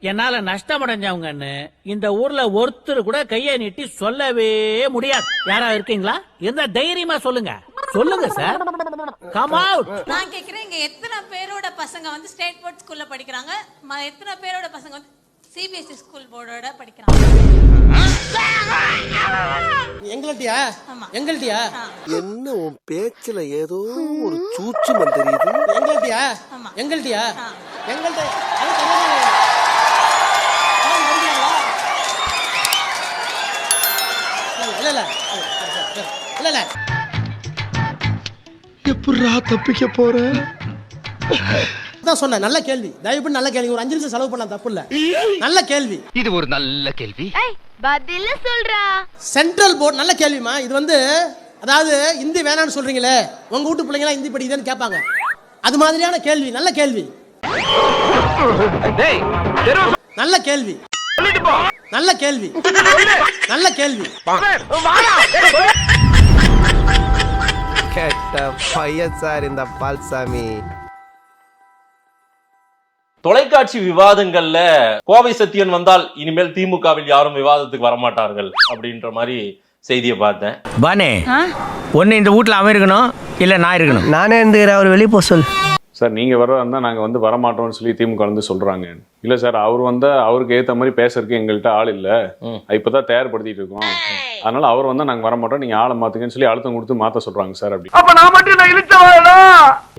என்னால நஷ்டமடைஞ்சவங்கன்னு இந்த ஊர்ல ஒருத்தர் கூட கையை நீட்டி சொல்லவே முடியாது. யாரா இருக்கீங்களா? எந்த தைரியமா சொல்லுங்க. சொல்லுங்க சார் கம் அவுட் நான் கேக்குறேன் இங்க எத்தனை பேரோட பசங்க வந்து ஸ்டேட் போர்ட் ஸ்கூல்ல படிக்கிறாங்க? எத்தனை பேரோட பசங்க வந்து சிபிஎஸ்சி ஸ்கூல் போர்டோட படிக்கிறாங்க? எங்கள்ட்டியா? ஆமா. எங்கள்ட்டியா? என்ன உன் பேச்சுல ஏதோ ஒரு சூச்சுமம் தெரியுது? எங்கள்ட்டியா? ஆ. எங்கள்ட்ட இல்ல இல்ல. இல்ல இல்ல. எப்படா தப்பிக்க போற? தான் சொன்னேன் நல்ல கேள்வி. தயவு நல்ல கேள்வி. ஒரு அஞ்சு நிமிஷம் செலவு பண்ண தப்பு இல்ல. நல்ல கேள்வி. இது ஒரு நல்ல கேள்வி. பதில சொல்றா. சென்ட்ரல் போர்டு நல்ல கேள்விமா இது வந்து அதாவது இந்தி வேணாம்னு சொல்றீங்களே. உங்க வீட்டு பிள்ளைங்க இந்தி படிக்குதுன்னு கேட்பாங்க. அது மாதிரியான கேள்வி நல்ல கேள்வி. நல்ல கேள்வி. நல்ல கேள்வி. நல்ல கேள்வி. கேட்ட பையன் சார் இந்த பால்சாமி. தொலைக்காட்சி விவாதங்கள்ல கோவை சத்தியன் வந்தால் இனிமேல் திமுகவில் யாரும் விவாதத்துக்கு வரமாட்டார்கள் அப்படின்ற மாதிரி செய்தியை பார்த்தேன். பானே ஒன்று இந்த வீட்டில் அவன் இருக்கணும் இல்லை நான் இருக்கணும்? நானே இருந்துக்கிறேன் அவர் வெளியே போக சொல் சார் நீங்கள் வர வந்தால் நாங்கள் வந்து வரமாட்டோம்னு சொல்லி திமுக வந்து சொல்கிறாங்க இல்லை சார் அவர் வந்தால் அவருக்கு ஏற்ற மாதிரி பேசுறதுக்கு எங்கள்கிட்ட ஆள் இல்லை. இப்போ தான் தயார்படுத்திட்டு இருக்கோம். அதனால அவர் வந்தால் நாங்கள் வரமாட்டோம் நீங்கள் ஆளை மாற்றுங்கன்னு சொல்லி அழுத்தம் கொடுத்து மாற்ற சொல்கிறாங்க சார் அப்படி. அப்ப நான் மட்டும் நான் இழுச்சவாடா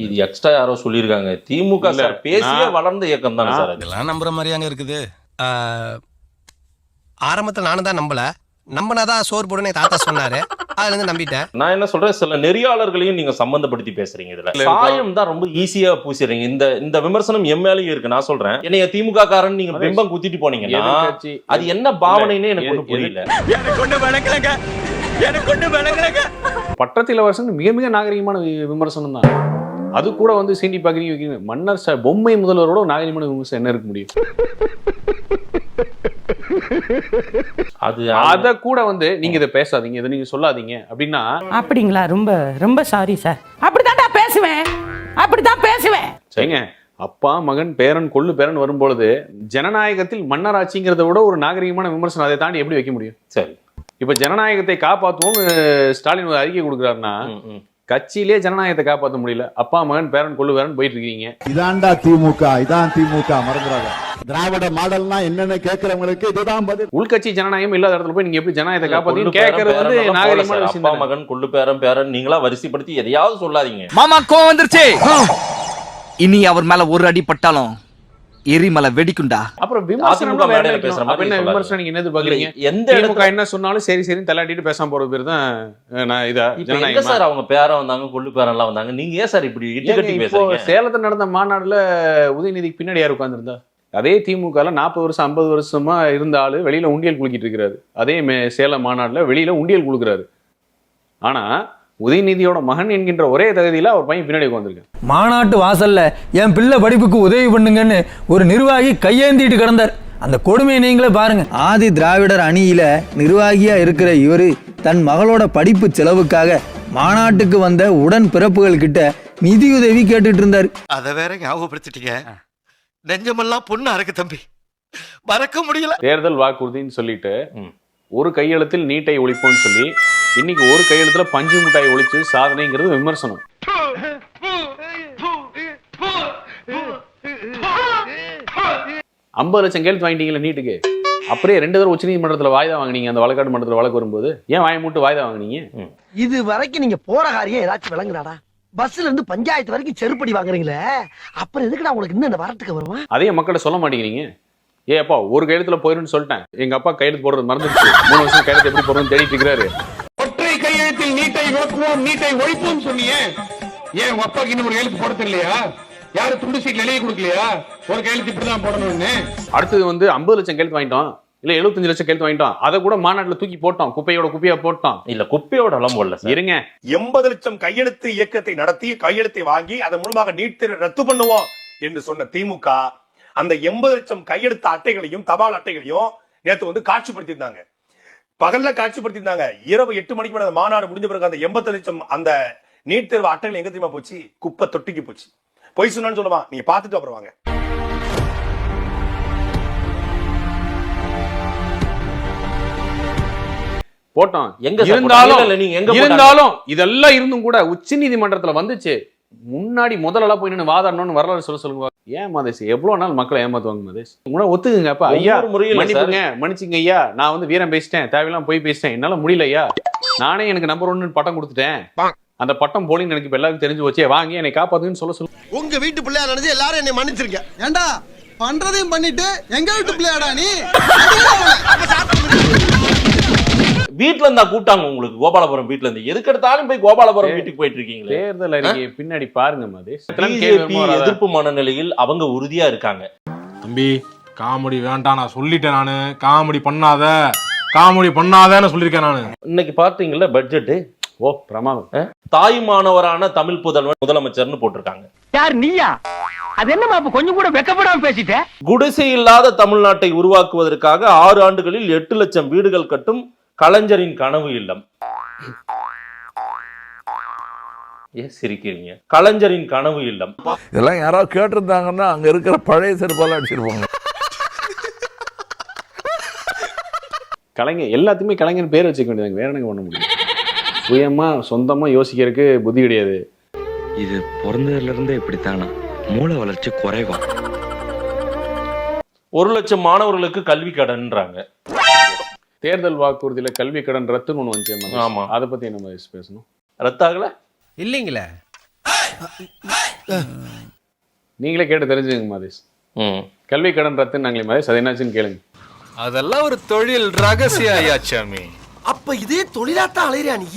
இது எக்ஸ்ட்ரா யாரோ சொல்லியிருக்காங்க. திமுக சார் பேசிய வளர்ந்த இயக்கம் தானே சார் இதெல்லாம் நம்புற மாதிரியாங்க இருக்குது. ஆரம்பத்தில் நானும் தான் நம்பல. நம்பினாதான் சோறு போடுன்னு தாத்தா சொன்னாரு. அதுல இருந்து நம்பிட்டேன். நான் என்ன சொல்றேன் சில நெறியாளர்களையும் நீங்க சம்பந்தப்படுத்தி பேசுறீங்க இதுல. சாயம் தான் ரொம்ப ஈஸியா பூசிடுறீங்க. இந்த இந்த விமர்சனம் என் மேலயும் இருக்கு நான் சொல்றேன். என்னைய திமுக காரன் நீங்க பிம்பம் குத்திட்டு போனீங்கன்னா அது என்ன பாவனைன்னு எனக்கு ஒண்ணும் எது- புரியல. எனக்கு ஒண்ணு விளங்கலங்க. எனக்கு ஒண்ணு பட்டத்தில் வருஷம் மிக மிக நாகரிகமான வி- விமர்சனம் தான். அது கூட வந்து சீண்டி வைக்கிறீங்க. மன்னர் சார் பொம்மை முதல்வரோட நாகரிகமான விமர்சனம் என்ன இருக்க முடியும்? அது அதை கூட வந்து நீங்க இதை பேசாதீங்க இதை நீங்க சொல்லாதீங்க. அப்படின்னா அப்படிங்களா? ரொம்ப ரொம்ப சாரி சார் அப்படித்தான்டா பேசுவேன். அப்படித்தான் பேசுவேன். சரிங்க அப்பா மகன் பேரன் கொள்ளு பேரன் வரும்பொழுது ஜனநாயகத்தில் மன்னராட்சிங்கிறத விட ஒரு நாகரிகமான விமர்சனம் அதை தாண்டி எப்படி வைக்க முடியும்? சரி. இப்ப ஜனநாயகத்தை காப்பாற்றுவோம் ஸ்டாலின் ஒரு அறிக்கை கொடுக்குறாருன்னா. கட்சியிலே ஜனநாயகத்தை காப்பாற்ற முடியல. அப்பா மகன் பேரன் கொள்ளு பேரன் போயிட்டு இருக்கீங்க இதான்டா திமுக இதான் திமுக மறந்துடாத. திராவிட மாடல்னா என்னன்னு கேக்குறவங்களுக்கு இதுதான் பதில். உள்கட்சி ஜனநாயகம் இல்லாத இடத்துல போய் நீங்க எப்படி ஜனநாயகத்தை பேரன், கேட்கறது வந்து நாகரிகமான அப்பா. மகன் கொள்ளு பேரன் பேரன் நீங்களா வரிசைப்படுத்தி எதையாவது சொல்லாதீங்க. மாமா கோவம் வந்துருச்சு. இனி அவர் மேல ஒரு அடி பட்டாலும் எரிமலை வெடிக்குண்டா அப்புறம் விமர்சனம் என்ன. விமர்சனம் நீங்க என்னது பாக்குறீங்க? எந்த இடத்துல என்ன சொன்னாலும் சரி சரி தள்ளாட்டிட்டு பேசாம போறது பேர் தான் நான் இதா இப்ப எங்க சார் அவங்க பேரன் வந்தாங்க கொள்ளு பேரன் எல்லாம் வந்தாங்க? நீங்க ஏன் சார் இப்படி இட்டு பேசுறீங்க? சேலத்துல நடந்த மாநாடுல உதயநிதிக்கு பின்னாடி யார் உட்கார்ந்திருந்தா? அதே திமுகல நாற்பது வருஷம் ஐம்பது வருஷமா இருந்த ஆளு வெளியில உண்டியல் குலுக்கிட்டு இருக்கிறாரு. அதே மே- சேலம் மாநாடுல வெளியில உண்டியல் குலுக்குறாரு. ஆனா உதயநிதியோட மகன் என்கின்ற ஒரே தகுதியில அவர் பையன் பின்னாடி உட்காந்துருக்காரு மாநாட்டு வாசல்ல என் பிள்ளை படிப்புக்கு உதவி பண்ணுங்கன்னு ஒரு நிர்வாகி கையேந்திட்டு கிடந்தார். அந்த கொடுமையை நீங்களே பாருங்க. ஆதி திராவிடர் அணியில நிர்வாகியா இருக்கிற இவரு தன் மகளோட படிப்பு செலவுக்காக மாநாட்டுக்கு வந்த உடன் பிறப்புகள் கிட்ட நிதியுதவி கேட்டுட்டு இருந்தாரு. அதை வேற ஞாபகப்படுத்திட்டீங்க. நெஞ்சமெல்லாம் பொண்ணு அறக்கு தம்பி. மறக்க முடியல. தேர்தல் வாக்குறுதின்னு சொல்லிட்டு. ஒரு கையெழுத்தில் நீட்டை ஒழிப்போம்னு சொல்லி இன்னைக்கு ஒரு கையெழுத்துல பஞ்சு மிட்டாய் ஒழிச்சு சாதனைங்கிறது விமர்சனம். ஐம்பது லட்சம் கேள்வி வாங்கிட்டீங்களா நீட்டுக்கு. அப்படியே ரெண்டு தடவை உச்சநீதிமன்றத்துல வாய்தா வாங்குனீங்க அந்த வழக்காடு மன்றத்துல வழக்கு வரும்போது. ஏன் வாய மூட்டு வாய்தா வாங்குனீங்க? இது வரைக்கும் நீங்க போற காரியம் ஏதாச்சும் விளங்குறாடா பஸ்ல இருந்து பஞ்சாயத்து வரைக்கும் செருப்படி வாங்குறீங்களே அப்புறம் எதுக்குடா உங்களுக்கு இன்னும் இந்த வரட்டுக்கு வருவான் அதையும் மக்கள்கிட்ட சொல்ல மாட்டேங்கிறீங்க. ஏ அப்பா ஒரு கையெழுத்துல போயிருன்னு சொல்லிட்டேன். எங்க அப்பா கையெழுத்து போடுறது மறந்துடுச்சு. மூணு வருஷம் கையெழுத்து எப்படி போடுறதுன்னு தேடிட்டு இருக்கிறாரு. ஒற்றை கையெழுத்தில் நீட்டை விளக்குவோம் நீட்டை ஒழிப்போம் சொன்னியே. ஏன் உங்க அப்பாக்கு இன்னும் ஒரு எழுத்து போட தெரியலையா? யாரு துண்டு சீட்ல எழுதி கொடுக்கலையா? ஒரு கையெழுத்து இப்படிதான் போடணும்னு. அடுத்தது வந்து ஐம்பது லட்சம் கையெழுத்து வாங்கிட்டோம். இல்ல எழுபத்தஞ்சு லட்சம் கையெழுத்து வாங்கிட்டோம். அதை கூட மாநாட்டுல தூக்கி போட்டோம். குப்பையோட குப்பையா போட்டோம். இல்ல குப்பையோட எல்லாம் போடல சார். இருங்க. எண்பது லட்சம் கையெழுத்து இயக்கத்தை நடத்தி கையெழுத்தை வாங்கி அதன் மூலமாக நீட் தேர்வை ரத்து பண்ணுவோம் என்று சொன்ன திமுக அந்த எண்பது லட்சம் கையெடுத்த அட்டைகளையும் தபால் அட்டைகளையும் நேற்று வந்து காட்சிப்படுத்தியிருந்தாங்க. பகல்ல காட்சிப்படுத்தியிருந்தாங்க. இரவு எட்டு மணிக்கு மேல மாநாடு முடிஞ்ச பிறகு அந்த எண்பத்தி லட்சம் அந்த நீட் தேர்வு அட்டைகள் எங்க தெரியுமா போச்சு? குப்பை தொட்டிக்கு போச்சு. பொய் சொன்னான்னு சொல்லுமா? நீங்க பாத்துட்டு அப்புறம் வாங்க. போட்டோம். எங்க இருந்தாலும் இருந்தாலும் இதெல்லாம் இருந்தும் கூட உச்ச நீதிமன்றத்துல வந்துச்சு. முன்னாடி முதல்ல போய் நின்று வாதாடணும்னு வரலாறு சொல்ல சொல்லுங்க. ஏன் மதேஷ் எவ்வளவு நாள் மக்களை ஏமாத்துவாங்க மதேஷ் உங்கள ஒத்துக்குங்க அப்ப ஐயா சார். மன்னிப்புங்க மன்னிச்சுங்க ஐயா. நான் வந்து வீரம் பேசிட்டேன் தேவையில்லாம போய் பேசிட்டேன். என்னால முடியல ஐயா. நானே எனக்கு நம்பர் ஒன்னு பட்டம் கொடுத்துட்டேன். அந்த பட்டம் போலின்னு எனக்கு இப்ப எல்லாருக்கும் தெரிஞ்சு வச்சே வாங்கி என்னை காப்பாத்துன்னு சொல்ல சொல்லு உங்க வீட்டு பிள்ளையா நினைச்சு எல்லாரும் என்னை மன்னிச்சிருங்க. ஏண்டா? பண்றதையும் பண்ணிட்டு எங்க வீட்டு பிள்ளையாடா நீ? வீட்ல இருந்தா கூப்பிட்டாங்க உங்களுக்கு கோபாலபுரம் வீட்ல இருந்து. எதுக்கு எடுத்தாலும் போய் கோபாலபுரம் வீட்டுக்கு போயிட்டு இருக்கீங்களே. தேர்தல் அறிக்கை பின்னாடி பாருங்க பிஜேபி எதிர்ப்பு மனநிலையில் அவங்க உறுதியா இருக்காங்க. தம்பி காமெடி வேண்டாம் நான் சொல்லிட்டேன் நானு. காமெடி பண்ணாத. காமெடி பண்ணாதேன்னு சொல்லியிருக்கேன் நானு. இன்னைக்கு பார்த்தீங்கல்ல பட்ஜெட் ஓ பிரமாதம். தாய் மாணவரான தமிழ் புதல்வன் முதலமைச்சர்னு போட்டிருக்காங்க. யார் நீயா? அது அப்ப கொஞ்சம் கூட வெக்கப்படாம பேசிட்ட? குடிசை இல்லாத தமிழ்நாட்டை உருவாக்குவதற்காக ஆறு ஆண்டுகளில் எட்டு லட்சம் வீடுகள் கட்டும் கலைஞரின் கனவு இல்லம். ஏன் சிரிக்கிறீங்க? கலைஞரின் கனவு இல்லம். இதெல்லாம் யாராவது கேட்டிருந்தாங்கன்னா அங்க இருக்கிற பழைய செருப்பால அடிச்சிருப்பாங்க கலைஞர் எல்லாத்தையுமே கலைஞர் பேர் வச்சுக்க வேண்டியது வேற என்னங்க பண்ண முடியும்? சுயமா சொந்தமா யோசிக்கிறதுக்கு புத்தி கிடையாது. இது பிறந்ததுல இருந்தே இப்படித்தானா? மூளை வளர்ச்சி குறைவா? ஒரு லட்சம் மாணவர்களுக்கு கல்வி கடன்றாங்க. தேர்தல் வாக்குறுதியில கல்வி கடன் ரத்துன்னு ஒண்ணு வந்துச்சு ஆமா. அதை பத்தி நம்ம பேசணும்? ரத்தாகல? இல்லைங்களே. நீங்களே கேட்டு தெரிஞ்சுங்க மதேஷ். ம். கல்வி கடன் ரத்துன்னு நாங்களே மதேஷ் அது என்னாச்சுன்னு கேளுங்க. அதெல்லாம் ஒரு தொழில் ரகசிய ஐயாச்சாமி அப்ப இதே தொழிலாத்தான் அலையிறியா நீ?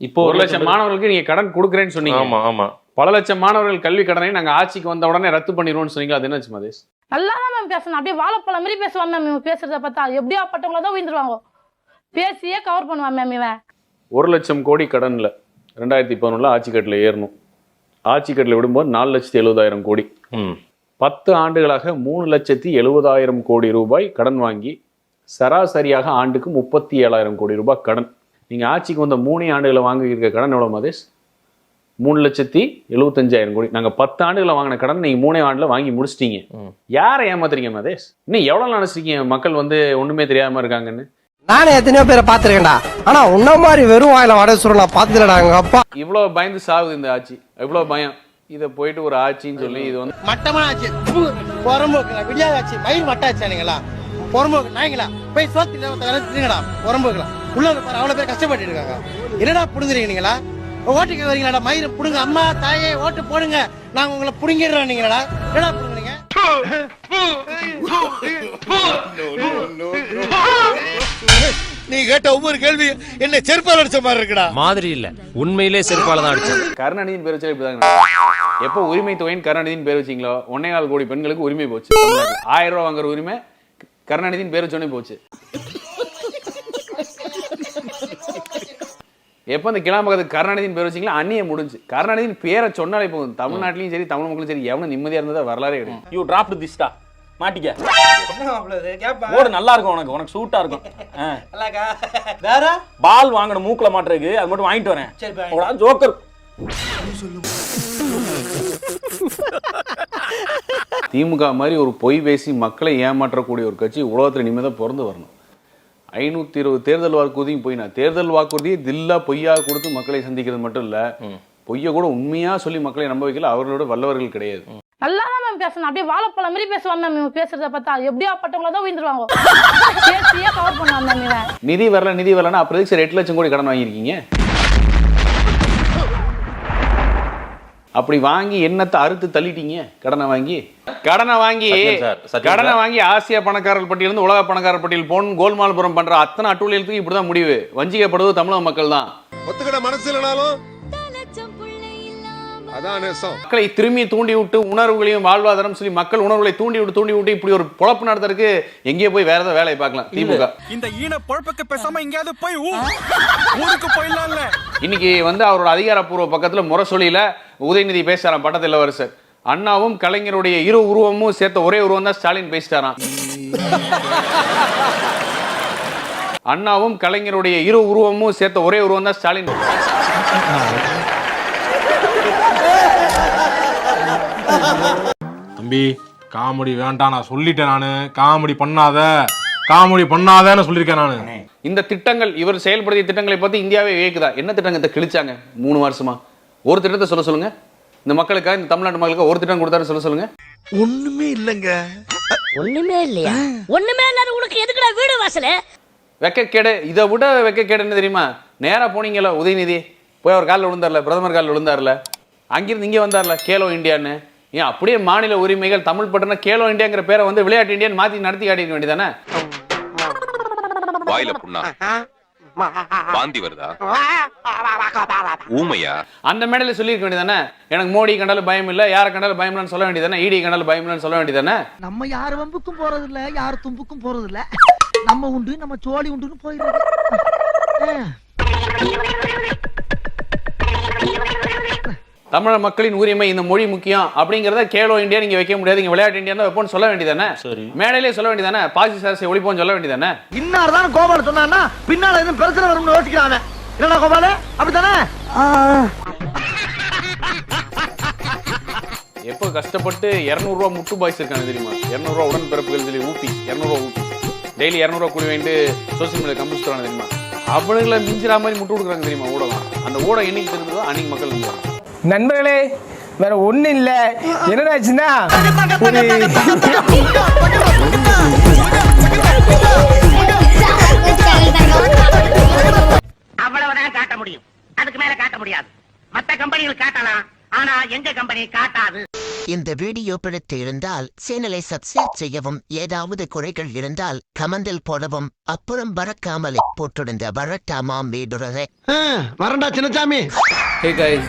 இப்போ ஒரு லட்சம் மாணவர்களுக்கு நீங்க கடன் கொடுக்குறேன்னு சொன்னீங்க. ஆமா ஆமா. பல லட்சம் மாணவர்கள் கல்வி கடனை நாங்க ஆட்சிக்கு வந்த உடனே ரத்து பண்ணிடுவோம்னு சொன்னீங்க அது என்னாச்சு மதேஷ்? நல்லா தான் மேம் பேசணும். அப்படியே வாழைப்பழம் மாதிரி பேசுவான் மேம் இவன். பேசுறத பார்த்தா எப்படியா பட்டவங்கள தான் உயிர்ந்துருவாங்க. பேசியே கவர் பண்ணுவான் மேம் இவன். ஒரு லட்சம் கோடி கடன்ல ரெண்டாயிரத்தி பதினொன்றுல ஆட்சி கட்டில் ஏறணும். ஆட்சி கட்டில் விடும்போது நாலு லட்சத்தி எழுபதாயிரம் கோடி. ம். பத்து ஆண்டுகளாக மூணு லட்சத்தி எழுபதாயிரம் கோடி ரூபாய் கடன் வாங்கி சராசரியாக ஆண்டுக்கு முப்பத்தி ஏழாயிரம் கோடி ரூபாய் கடன். நீங்க ஆட்சிக்கு வந்த மூணே ஆண்டுகளை வாங்கி இருக்க கடன் எவ்வளவு மதேஷ்? மூணு லட்சத்தி எழுபத்தஞ்சாயிரம் கோடி. நாங்க பத்து ஆண்டுகளை வாங்கின கடன் நீங்க மூணே ஆண்டுல வாங்கி முடிச்சிட்டீங்க. யாரை ஏமாத்துறீங்க மதேஷ் இன்னும் எவ்வளவு நினைச்சிருக்கீங்க? மக்கள் வந்து ஒண்ணுமே தெரியாம இருக்காங்கன்னு. நானே எத்தனையோ பேரை பாத்துருக்கேன்டா ஆனா உன்ன மாதிரி வெறும் வாயில வடை சுருள் நான் பார்த்ததுலடா எங்க அப்பா. இவ்வளவு பயந்து சாகுது இந்த ஆட்சி. இவ்வளவு பயம். இதை போயிட்டு ஒரு ஆட்சின்னு சொல்லி இது வந்து மட்டமான ஆச்சு புறம்போக்குல விடியாத ஆச்சு. மயில் மட்டாச்சானுங்களா புறம்போக்கு நாய்ங்களா? போய் சோத்து தின்னுங்கடா புறம்போக்குல. உள்ள அவ்வளவு பேர் கஷ்டப்பட்டு இருக்காங்க. என்னடா புடுங்குறீங்க நீங்களா? ஓட்டுக்கு வரீங்களாடா? மயிர் புடுங்க. அம்மா தாயே ஓட்டு போடுங்க. நாங்க உங்களை புடுங்கிடுறோம் நீங்களா என்னடா புடுங்குறீங்க? நீ கேட்ட ஒவ்வொரு கேள்வி என்ன செருப்பால் அடிச்ச மாதிரி இருக்குடா. மாதிரி இல்ல. உண்மையிலே செருப்பால தான் அடிச்சது கருணாநிதியின் பேர் வச்சா இப்படிதாங்க. எப்போ உரிமை தொகைன்னு கருணாநிதியின் பேர் வச்சீங்களோ ஒன்னே கால் கோடி பெண்களுக்கு உரிமை போச்சு. ஆயிரம் ரூபாய் வாங்குற உரிமை கருணாநிதியின் பேர் வச்சோடனே போச்சு. எப்போ இந்த கிளாம்பகத்துக்கு கருணாநிதியின் பேர் வச்சீங்களா அந்நிய முடிஞ்சு. கருணாநிதியின் பேரை சொன்னாலே போதும். தமிழ்நாட்டிலையும் சரி தமிழ் மக்களும் சரி எவனும் நிம்மதியா இருந்ததா வரலாறே கிடையாது. யூ டிராப் திஸ்டா மாட்டிக்க. ஓடு நல்லா இருக்கும் உனக்கு. உனக்கு சூட்டா இருக்கும். வேற? பால் வாங்கணும் மூக்குல மாட்டுறதுக்கு அது மட்டும் வாங்கிட்டு வரேன். ஜோக்கர். திமுக மாதிரி ஒரு பொய் பேசி மக்களை ஏமாற்றக்கூடிய ஒரு கட்சி உலகத்துல நிம்மதியாக பிறந்து வரணும். ஐநூத்தி இருபது தேர்தல் வாக்குறுதியும் போய் நான் தேர்தல் வாக்குறுதியை தில்லா பொய்யா கொடுத்து மக்களை சந்திக்கிறது மட்டும் இல்ல. பொய்ய கூட உண்மையா சொல்லி மக்களை நம்ப வைக்கல. அவர்களோட வல்லவர்கள் கிடையாது. நல்லா தான் மேம் பேசணும் அப்படியே வாழைப்பழம் மாதிரி பேசுவான் மேம் இவன் பேசுறத பார்த்தா எப்படியா பட்டவங்கள தான் உயிர்ந்துருவாங்க. பேசியே கவர் பண்ணுவான் மேம் நிதி வரல நிதி வரலன்னா அப்புறம் எட்டு லட்சம் கோடி கடன் வாங்கியிருக்கீங்க? அப்படி வாங்கி என்னத்தை அறுத்து தள்ளிட்டீங்க? கடனை வாங்கி? கடனை வாங்கி கடனை. வாங்கி ஆசியா பணக்காரர் பட்டியலிருந்து உலக பணக்காரர் பட்டியல் போன் கோல்மால்புரம் பண்ற அத்தனை அட்டூழியத்துக்கு இப்படிதான் முடிவு. வஞ்சிக்கப்படுவது தமிழக மக்கள் தான். ஒத்துக்கிட மனசு இல்லைனாலும் மக்களை திரும்பி தூண்டி விட்டு உணர்வுகளையும் வாழ்வாதாரம் சொல்லி மக்கள் உணர்வுகளை தூண்டி விட்டு தூண்டி விட்டு இப்படி ஒரு பொழப்பு நடத்துறதுக்கு எங்கேயோ போய் வேற ஏதாவது வேலையை பார்க்கலாம். திமுக. இந்த ஈன பொழப்புக்கு பேசாம எங்கேயாவது போய் ஊருக்கு போயிடலாம்ல. இன்னைக்கு வந்து அவரோட அதிகாரப்பூர்வ பக்கத்துல முரசொலியில உதயநிதி பேசுறாராம் பட்டத்தில் இளவரசர். அண்ணாவும் கலைஞருடைய இரு உருவமும் சேர்த்த ஒரே உருவம் தான் ஸ்டாலின் பேசிட்டாராம். அண்ணாவும் கலைஞருடைய இரு உருவமும் சேர்த்த ஒரே உருவம் தான் ஸ்டாலின். தம்பி காமெடி வேண்டாம் நான் சொல்லிட்டேன் நானு. காமெடி பண்ணாத. காமெடி பண்ணாதேன்னு சொல்லியிருக்கேன் நானு. இந்த திட்டங்கள் இவர் செயல்படுத்திய திட்டங்களை பார்த்து இந்தியாவே வியக்குதா? என்ன திட்டங்களை கிழிச்சாங்க? மூணு வருஷமா? ஒரு திட்டத்தை சொல்ல சொல்லுங்க. இந்த மக்களுக்காக இந்த தமிழ்நாட்டு மக்களுக்கு ஒரு திட்டம் கொடுத்தாரு சொல்ல சொல்லுங்க. ஒண்ணுமே இல்லைங்க. ஒண்ணுமே இல்லையா? ஒண்ணுமே இல்லாத உனக்கு எதுக்குடா வீடு வாசல? வெக்கக்கேடு இதை விட வெக்கக்கேடு என்ன தெரியுமா? நேரா போனீங்கல்ல உதயநிதி. போய் அவர் காலில் விழுந்தார்ல பிரதமர் காலில் விழுந்தார்ல. அங்கிருந்து இங்கே வந்தார்ல கேலோ இந்தியான்னு ஏன் அப்படியே மாநில உரிமைகள் தமிழ் பட்டனா கேலோ இந்தியாங்கிற பேரை வந்து விளையாட்டு இந்தியான்னு மாத்தி நடத்தி காட்டிக்க வேண்டியதானே? வாயில புண்ணா. வாந்தி வருதா? ஊமையா? அந்த மேடையில சொல்லியிருக்க வேண்டியதானே எனக்கு மோடி கண்டாலும் பயம் இல்லை யாரை கண்டாலும் பயம் இல்லைன்னு சொல்ல வேண்டியதானே இடி கண்டாலும் பயம் இல்லைன்னு சொல்ல வேண்டியதானே நம்ம யார் வம்புக்கும் போறது இல்ல யார் தும்புக்கும் போறது இல்ல. நம்ம உண்டு நம்ம சோழி உண்டுன்னு போயிடுறது. தமிழ் மக்களின் உரிமை இந்த மொழி முக்கியம் அப்படிங்கறத கேலோ இந்தியா நீங்க வைக்க முடியாது. நீங்க விளையாட்டு இந்தியா வைப்போம்னு சொல்ல வேண்டியதானே சரி. மேடையிலே சொல்ல வேண்டியதானே பாசி சாரசை ஒழிப்போம்னு சொல்ல வேண்டியதானே இன்னார் தான் கோபால் சொன்னான்னா பின்னால எதுவும் பிரச்சனை வரும்னு யோசிக்கிறான். என்னடா கோபால? அப்படித்தானே? எப்போ கஷ்டப்பட்டு இரநூறுவா முட்டு பாய்ஸ் இருக்காங்க தெரியுமா? இரநூறுவா உடன்பிறப்புகள் சொல்லி ஊப்பி இரநூறுவா ஊப்பி டெய்லி இரநூறுவா கூலி வாங்கிட்டு சோசியல் மீடியா கம்பிச்சு தெரியுமா? அவனுங்களை மிஞ்சிற மாதிரி முட்டு கொடுக்குறாங்க தெரியுமா? ஊடகம். அந்த ஊடகம் என்னைக்கு தெரிஞ்சதோ அன்னைக்கு மக்கள் நம்புவாங்க நண்பர்களே வேற ஒண்ணு இல்ல. என்னடாச்சுன்னா அவ்வளவுதான் காட்ட முடியும். அதுக்கு மேல காட்ட முடியாது. மத்த கம்பெனிகள் காட்டலாம். ஆனா எங்க கம்பெனி காட்டாது. இந்த வீடியோ பிடித்து இருந்தால் சேனலை சப்ஸ்கிரைப் செய்யவும் ஏதாவது குறைகள் இருந்தால் கமெண்டில் போடவும் அப்புறம் பறக்காமலே போட்டிருந்த வரட்டாமாம் வீடுறதை வரண்டா Chinnasamy hey guys